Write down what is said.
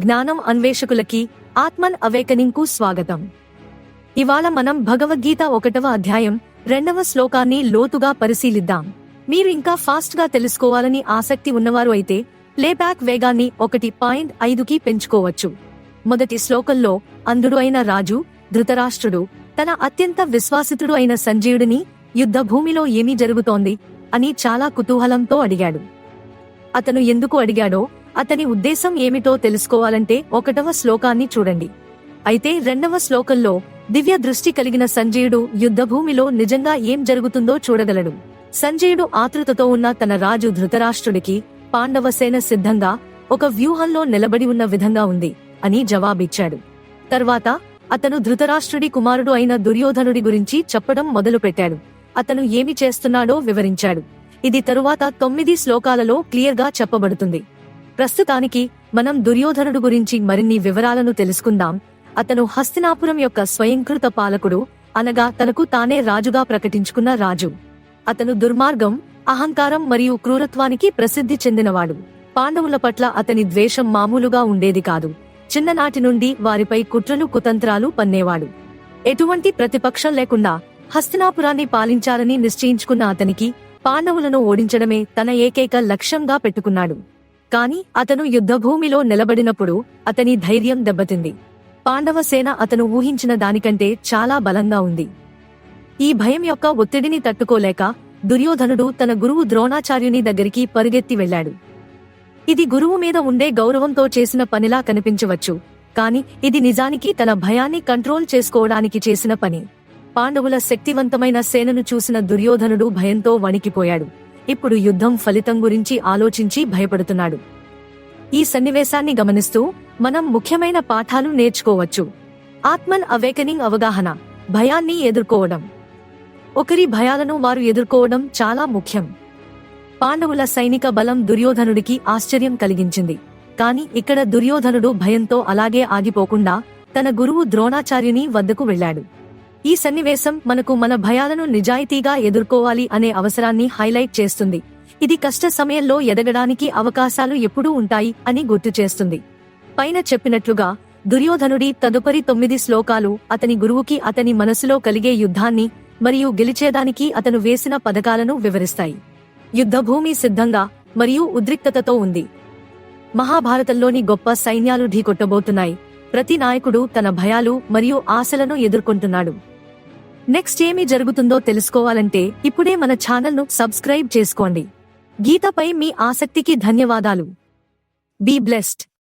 జ్ఞానం అన్వేషకులకి ఆత్మన్ అవేకనింగ్కు స్వాగతం. ఇవాళ మనం భగవద్గీత ఒకటవ అధ్యాయం రెండవ శ్లోకాన్ని లోతుగా పరిశీలిద్దాం. మీరు ఇంకా ఫాస్ట్గా తెలుసుకోవాలని ఆసక్తి ఉన్నవారు అయితే ప్లేబ్యాక్ వేగాన్ని ఒకటి పాయింట్ ఐదుకి పెంచుకోవచ్చు. మొదటి శ్లోకంలో అంధుడు అయిన రాజు ధృతరాష్ట్రుడు తన అత్యంత విశ్వాసితుడు అయిన సంజీవుడిని యుద్ధ భూమిలో ఏమీ జరుగుతోంది అని చాలా కుతూహలంతో అడిగాడు. అతను ఎందుకు అడిగాడో అతని ఉద్దేశం ఏమిటో తెలుసుకోవాలంటే ఒకటవ శ్లోకాన్ని చూడండి. అయితే రెండవ శ్లోకంలో దివ్య దృష్టి కలిగిన సంజయుడు యుద్ధభూమిలో నిజంగా ఏం జరుగుతుందో చూడగలడు. సంజయుడు ఆతృతతో ఉన్న తన రాజు ధృతరాష్ట్రుడికి పాండవ సేన సిద్ధంగా ఒక వ్యూహంలో నిలబడి ఉన్న విధంగా ఉంది అని జవాబిచ్చాడు. తర్వాత అతను ధృతరాష్ట్రుడి కుమారుడు అయిన దుర్యోధనుడి గురించి చెప్పడం మొదలుపెట్టాడు. అతను ఏమి చేస్తున్నాడో వివరించాడు. ఇది తరువాత తొమ్మిది శ్లోకాలలో క్లియర్గా చెప్పబడుతుంది. ప్రస్తుతానికి మనం దుర్యోధనుడు గురించి మరిన్ని వివరాలను తెలుసుకుందాం. అతను హస్తినాపురం యొక్క స్వయంకృత పాలకుడు అనగా తనకు తానే రాజుగా ప్రకటించుకున్న రాజు. అతను దుర్మార్గం అహంకారం మరియు క్రూరత్వానికి ప్రసిద్ధి చెందినవాడు. పాండవుల పట్ల అతని ద్వేషం మామూలుగా ఉండేది కాదు. చిన్ననాటి నుండి వారిపై కుట్రలు కుతంత్రాలు పన్నేవాడు. ఎటువంటి ప్రతిపక్షం లేకుండా హస్తినాపురాన్ని పాలించాలని నిశ్చయించుకున్న అతనికి పాండవులను ఓడించడమే తన ఏకైక లక్ష్యంగా పెట్టుకున్నాడు. కాని అతను యుద్ధభూమిలో నిలబడినప్పుడు అతని ధైర్యం దెబ్బతింది. పాండవ సేన అతను ఊహించిన దానికంటే చాలా బలంగా ఉంది. ఈ భయం యొక్క ఒత్తిడిని తట్టుకోలేక దుర్యోధనుడు తన గురువు ద్రోణాచార్యుని దగ్గరికి పరుగెత్తి వెళ్ళాడు. ఇది గురువు మీద ఉండే గౌరవంతో చేసిన పనిలా కనిపించవచ్చు కాని ఇది నిజానికి తన భయాన్ని కంట్రోల్ చేసుకోవడానికి చేసిన పని. పాండవుల శక్తివంతమైన సేనను చూసిన దుర్యోధనుడు భయంతో వణికిపోయాడు. ఇప్పుడు యుద్ధం ఫలితం గురించి ఆలోచించి భయపడుతున్నాడు. ఈ సన్నివేశాన్ని గమనిస్తూ మనం ముఖ్యమైన పాఠాలు నేర్చుకోవచ్చు. ఆత్మన్ అవేకనింగ్ అవగాహన భయాన్ని ఎదుర్కోవడం. ఒకరి భయాలను వారు ఎదుర్కోవడం చాలా ముఖ్యం. పాండవుల సైనిక బలం దుర్యోధనుడికి ఆశ్చర్యం కలిగించింది. కాని ఇక్కడ దుర్యోధనుడు భయంతో అలాగే ఆగిపోకుండా తన గురువు ద్రోణాచార్యుని వద్దకు వెళ్ళాడు. ఈ సన్నివేశం మనకు మన భయాలను నిజాయితీగా ఎదుర్కోవాలి అనే అవసరాన్ని హైలైట్ చేస్తుంది. ఇది కష్ట సమయంలో ఎదగడానికి అవకాశాలు ఎప్పుడూ ఉంటాయి అని గుర్తు చేస్తుంది. పైన చెప్పినట్లుగా దుర్యోధనుడి తదుపరి తొమ్మిది శ్లోకాలు అతని గురువుకి అతని మనసులో కలిగే యుద్ధాన్ని మరియు గెలిచేదానికి అతను వేసిన పథకాలను వివరిస్తాయి. యుద్ధభూమి సిద్ధంగా మరియు ఉద్రిక్తతతో ఉంది. మహాభారతంలోని గొప్ప సైన్యాలు ఢీకొట్టబోతున్నాయి. ప్రతి నాయకుడు తన భయాలు మరియు ఆశలను ఎదుర్కొంటున్నాడు. నెక్స్ట్ ఏమి జరుగుతుందో తెలుసుకోవాలంటే ఇప్పుడే మన ఛానల్ను సబ్స్క్రైబ్ చేసుకోండి. గీతపై మీ ఆసక్తికి ధన్యవాదాలు. Be blessed.